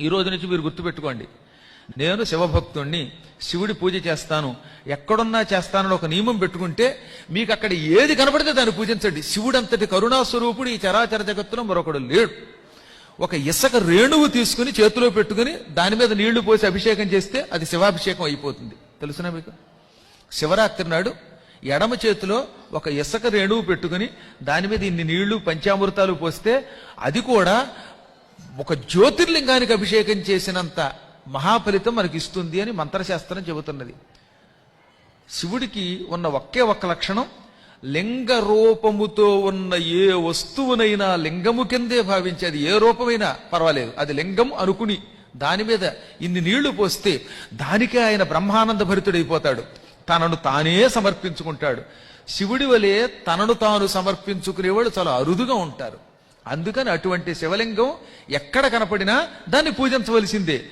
ఈ రోజు నుంచి మీరు గుర్తుపెట్టుకోండి. నేను శివభక్తుణ్ణి శివుడి పూజ చేస్తాను. ఎక్కడున్నా చేస్తానని ఒక నియమం పెట్టుకుంటే మీకు అక్కడ ఏది కనపడితే దాన్ని పూజించండి. శివుడంతటి కరుణాస్వరూపుడు ఈ చరాచర జగత్తులో మరొకడు లేడు. ఒక ఇసక రేణువు తీసుకుని చేతిలో పెట్టుకుని దాని మీద నీళ్ళు పోసి అభిషేకం చేస్తే అది శివాభిషేకం అయిపోతుంది. తెలుసునా మీకు? శివరాత్రి నాడు ఎడమ చేతిలో ఒక ఇసక రేణువు పెట్టుకుని దాని మీద ఇన్ని నీళ్ళు పంచామృతాలు పోస్తే అది కూడా ఒక జ్యోతిర్లింగానికి అభిషేకం చేసినంత మహాఫలితం మనకి ఇస్తుంది అని మంత్రశాస్త్రం చెబుతున్నది. శివుడికి ఉన్న ఒకే ఒక్క లక్షణం లింగ రూపముతో ఉన్న ఏ వస్తువునైనా లింగము కిందే భావించేది ఏ రూపమైనా పర్వాలేదు. అది లింగం అనుకుని దాని మీద ఇన్ని నీళ్ళు పోస్తే దానికే ఆయన బ్రహ్మానంద భరితుడైపోతాడు. తనను తానే సమర్పించుకుంటాడు. శివుడి వలె తనను తాను సమర్పించుకునేవాడు చాలా అరుదుగా ఉంటారు. అందుకని అటువంటి శివలింగం ఎక్కడ కనపడినా దాన్ని పూజించవలసిందే.